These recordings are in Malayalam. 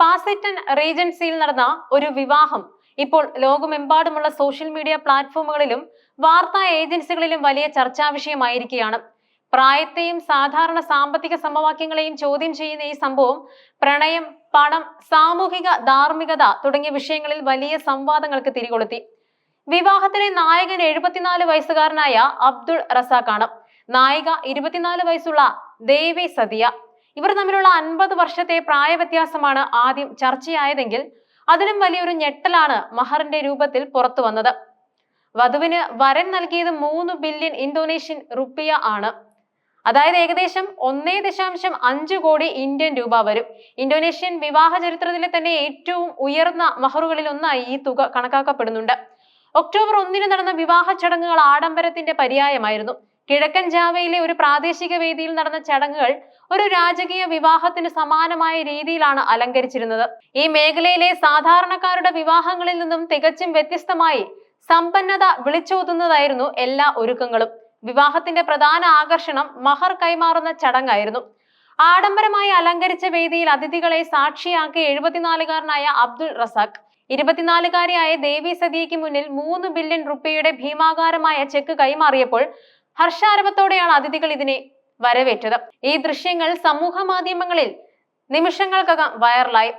പാസിറ്റൻ റീജൻസിയിൽ നടന്ന ഒരു വിവാഹം ഇപ്പോൾ ലോകമെമ്പാടുമുള്ള സോഷ്യൽ മീഡിയ പ്ലാറ്റ്ഫോമുകളിലും വാർത്താ ഏജൻസികളിലും വലിയ ചർച്ചാ വിഷയമായിരിക്കുകയാണ്. പ്രായത്തെയും സാധാരണ സാമ്പത്തിക സമവാക്യങ്ങളെയും ചോദ്യം ചെയ്യുന്ന ഈ സംഭവം പ്രണയം പണം സാമൂഹിക ധാർമ്മികത തുടങ്ങിയ വിഷയങ്ങളിൽ വലിയ സംവാദങ്ങൾക്ക് തിരികൊളുത്തി. വിവാഹത്തിലെ നായകൻ എഴുപത്തിനാല് വയസ്സുകാരനായ അബ്ദുൾ റസാഖാണ്. നായിക ഇരുപത്തിനാല് വയസ്സുള്ള ദേവി സദിയ. ഇവർ തമ്മിലുള്ള അൻപത് വർഷത്തെ പ്രായവ്യത്യാസമാണ് ആദ്യം ചർച്ചയായതെങ്കിൽ അതിലും വലിയൊരു ഞെട്ടലാണ് മഹറിന്റെ രൂപത്തിൽ പുറത്തു വന്നത്. വധുവിന് വരൻ നൽകിയത് മൂന്ന് ബില്യൺ ഇന്തോനേഷ്യൻ റുപ്പിയ ആണ്. അതായത് ഏകദേശം ഒന്നേ ദശാംശം അഞ്ച് കോടി ഇന്ത്യൻ രൂപ വരും. ഇന്തോനേഷ്യൻ വിവാഹ ചരിത്രത്തിലെ തന്നെ ഏറ്റവും ഉയർന്ന മഹറുകളിൽ ഒന്നായി ഈ തുക കണക്കാക്കപ്പെടുന്നുണ്ട്. ഒക്ടോബർ ഒന്നിന് നടന്ന വിവാഹ ചടങ്ങുകൾ ആഡംബരത്തിന്റെ പര്യായമായിരുന്നു. കിഴക്കൻ ജാവയിലെ ഒരു പ്രാദേശിക വേദിയിൽ നടന്ന ചടങ്ങുകൾ ഒരു രാജകീയ വിവാഹത്തിന് സമാനമായ രീതിയിലാണ് അലങ്കരിച്ചിരുന്നത്. ഈ മേഖലയിലെ സാധാരണക്കാരുടെ വിവാഹങ്ങളിൽ നിന്നും തികച്ചും വ്യത്യസ്തമായി സമ്പന്നത വിളിച്ചോതുന്നതായിരുന്നു എല്ലാ ഒരുക്കങ്ങളും. വിവാഹത്തിന്റെ പ്രധാന ആകർഷണം മഹർ കൈമാറുന്ന ചടങ്ങായിരുന്നു. ആഡംബരമായി അലങ്കരിച്ച വേദിയിൽ അതിഥികളെ സാക്ഷിയാക്കി എഴുപത്തിനാലുകാരനായ അബ്ദുൾ റസാഖ്. ഇരുപത്തിനാലുകാരിയായ ദേവി സതിയ്ക്ക് മുന്നിൽ മൂന്ന് ബില്യൺ റുപ്യയുടെ ഭീമാകാരമായ ചെക്ക് കൈമാറിയപ്പോൾ ഹർഷാരവത്തോടെയാണ് അതിഥികൾ ഇതിനെ വരവേറ്റത്. ഈ ദൃശ്യങ്ങൾ സമൂഹ മാധ്യമങ്ങളിൽ നിമിഷങ്ങൾക്കകം വൈറലായി.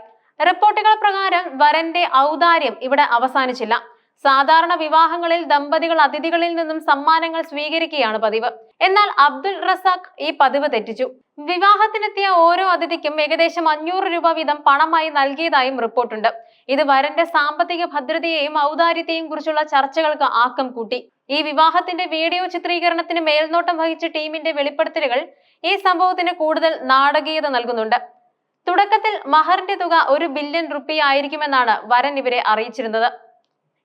റിപ്പോർട്ടുകൾ പ്രകാരം വരന്റെ ഔദാര്യം ഇവിടെ അവസാനിച്ചില്ല. സാധാരണ വിവാഹങ്ങളിൽ ദമ്പതികൾ അതിഥികളിൽ നിന്നും സമ്മാനങ്ങൾ സ്വീകരിക്കുകയാണ് പതിവ്. എന്നാൽ അബ്ദുൾ റസാഖ് ഈ പതിവ് തെറ്റിച്ചു. വിവാഹത്തിനെത്തിയ ഓരോ അതിഥിക്കും ഏകദേശം അഞ്ഞൂറ് രൂപ വീതം പണമായി നൽകിയതായും റിപ്പോർട്ടുണ്ട്. ഇത് വരന്റെ സാമ്പത്തിക ഭദ്രതയെയും ഔദാര്യത്തെയും കുറിച്ചുള്ള ചർച്ചകൾക്ക് ആക്കം കൂട്ടി. ഈ വിവാഹത്തിന്റെ വീഡിയോ ചിത്രീകരണത്തിന് മേൽനോട്ടം വഹിച്ച ടീമിന്റെ വെളിപ്പെടുത്തലുകൾ ഈ സംഭവത്തിന് കൂടുതൽ നാടകീയത നൽകുന്നുണ്ട്. തുടക്കത്തിൽ മഹറിന്റെ തുക ഒരു ബില്യൺ റുപ്പി ആയിരിക്കുമെന്നാണ് വരൻ ഇവരെ അറിയിച്ചിരുന്നത്.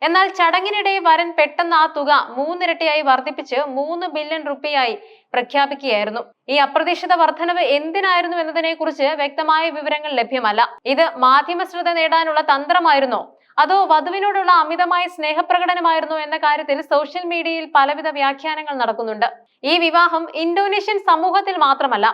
എന്നാൽ ചടങ്ങിനിടെ വരൻ പെട്ടെന്ന് ആ തുക മൂന്നിരട്ടിയായി വർദ്ധിപ്പിച്ച് മൂന്ന് ബില്യൺ റുപ്പിയായി പ്രഖ്യാപിക്കുകയായിരുന്നു. ഈ അപ്രതീക്ഷിത വർധനവ് എന്തിനായിരുന്നു എന്നതിനെ കുറിച്ച് വ്യക്തമായ വിവരങ്ങൾ ലഭ്യമല്ല. ഇത് മാധ്യമ ശ്രദ്ധ നേടാനുള്ള തന്ത്രമായിരുന്നോ? അതോ വധുവിനോടുള്ള അമിതമായ സ്നേഹപ്രകടനമായിരുന്നു എന്ന കാര്യത്തിൽ സോഷ്യൽ മീഡിയയിൽ പലവിധ വ്യാഖ്യാനങ്ങൾ നടക്കുന്നുണ്ട്. ഈ വിവാഹം ഇന്തോനേഷ്യൻ സമൂഹത്തിൽ മാത്രമല്ല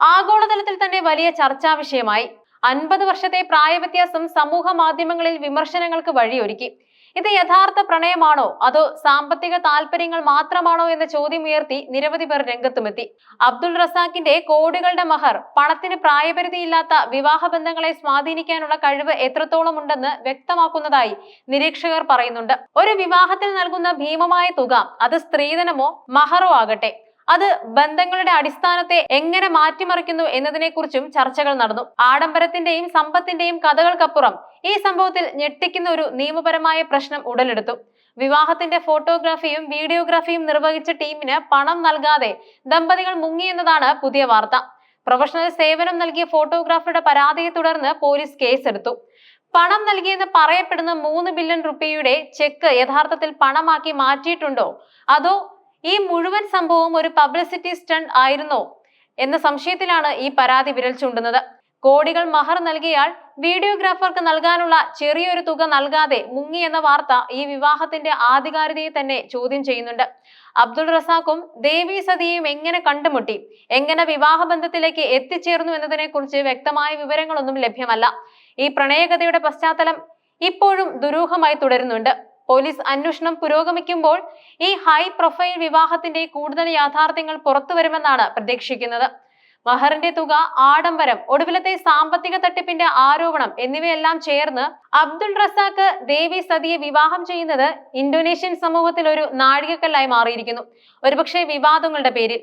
ആഗോളതലത്തിൽ തന്നെ വലിയ ചർച്ചാ വിഷയമായി. അൻപത് വർഷത്തെ പ്രായവ്യത്യാസം സമൂഹ മാധ്യമങ്ങളിൽ വിമർശനങ്ങൾക്ക് വഴിയൊരുക്കി. ഇത് യഥാർത്ഥ പ്രണയമാണോ? അതോ സാമ്പത്തിക താല്പര്യങ്ങൾ മാത്രമാണോ എന്ന ചോദ്യം ഉയർത്തി നിരവധി പേർ രംഗത്തുമെത്തി. അബ്ദുൾ റസാഖിന്റെ കോടികളുടെ മഹർ പണത്തിന് പ്രായപരിധിയില്ലാത്ത വിവാഹ ബന്ധങ്ങളെ സ്വാധീനിക്കാനുള്ള കഴിവ് എത്രത്തോളം ഉണ്ടെന്ന് വ്യക്തമാക്കുന്നതായി നിരീക്ഷകർ പറയുന്നുണ്ട്. ഒരു വിവാഹത്തിൽ നൽകുന്ന ഭീമമായ തുക അത് സ്ത്രീധനമോ മഹറോ ആകട്ടെ. അത് ബന്ധങ്ങളുടെ അടിസ്ഥാനത്തെ എങ്ങനെ മാറ്റിമറിക്കുന്നു എന്നതിനെക്കുറിച്ചും ചർച്ചകൾ നടന്നു. ആഡംബരത്തിന്റെയും സമ്പത്തിന്റെയും കഥകൾക്കപ്പുറം ഈ സംഭവത്തിൽ ഞെട്ടിക്കുന്ന ഒരു നിയമപരമായ പ്രശ്നം ഉടലെടുത്തു. വിവാഹത്തിന്റെ ഫോട്ടോഗ്രാഫിയും വീഡിയോഗ്രാഫിയും നിർവഹിച്ച ടീമിന് പണം നൽകാതെ ദമ്പതികൾ മുങ്ങിയെന്നതാണ് പുതിയ വാർത്ത. പ്രൊഫഷണൽ സേവനം നൽകിയ ഫോട്ടോഗ്രാഫറുടെ പരാതിയെ തുടർന്ന് പോലീസ് കേസെടുത്തു. പണം നൽകിയെന്ന് പറയപ്പെടുന്ന മൂന്ന് ബില്യൺ റുപ്പിയുടെ ചെക്ക് യഥാർത്ഥത്തിൽ പണമാക്കി മാറ്റിയിട്ടുണ്ടോ? അതോ ഈ മുഴുവൻ സംഭവവും ഒരു പബ്ലിസിറ്റി സ്റ്റണ്ട് ആയിരുന്നോ എന്ന സംശയത്തിലാണ് ഈ പരാതി വിരൽ ചൂണ്ടുന്നത്. കോടികൾ മഹർ നൽകിയാൽ വീഡിയോഗ്രാഫർക്ക് നൽകാനുള്ള ചെറിയൊരു തുക നൽകാതെ മുങ്ങി എന്ന വാർത്ത ഈ വിവാഹത്തിന്റെ ആധികാരികതയെ തന്നെ ചോദ്യം ചെയ്യുന്നുണ്ട്. അബ്ദുൾ റസാഖും ദേവി സതിയും എങ്ങനെ കണ്ടുമുട്ടി? എങ്ങനെ വിവാഹബന്ധത്തിലേക്ക് എത്തിച്ചേർന്നു എന്നതിനെ കുറിച്ച് വ്യക്തമായ വിവരങ്ങളൊന്നും ലഭ്യമല്ല. ഈ പ്രണയകഥയുടെ പശ്ചാത്തലം ഇപ്പോഴും ദുരൂഹമായി തുടരുന്നുണ്ട്. പോലീസ് അന്വേഷണം പുരോഗമിക്കുമ്പോൾ ഈ ഹൈ പ്രൊഫൈൽ വിവാഹത്തിന്റെ കൂടുതൽ യാഥാർത്ഥ്യങ്ങൾ പുറത്തുവരുമെന്നാണ് പ്രതീക്ഷിക്കുന്നത്. മഹറിന്റെ തുക ആഡംബരം ഒടുവിലത്തെ സാമ്പത്തിക തട്ടിപ്പിന്റെ ആരോപണം എന്നിവയെല്ലാം ചേർന്ന് അബ്ദുൾ റസാഖ് ദേവി സതിയെ വിവാഹം ചെയ്യുന്നത് ഇന്തോനേഷ്യൻ സമൂഹത്തിൽ ഒരു നാഴികക്കല്ലായി മാറിയിരിക്കുന്നു. ഒരുപക്ഷെ വിവാദങ്ങളുടെ പേരിൽ.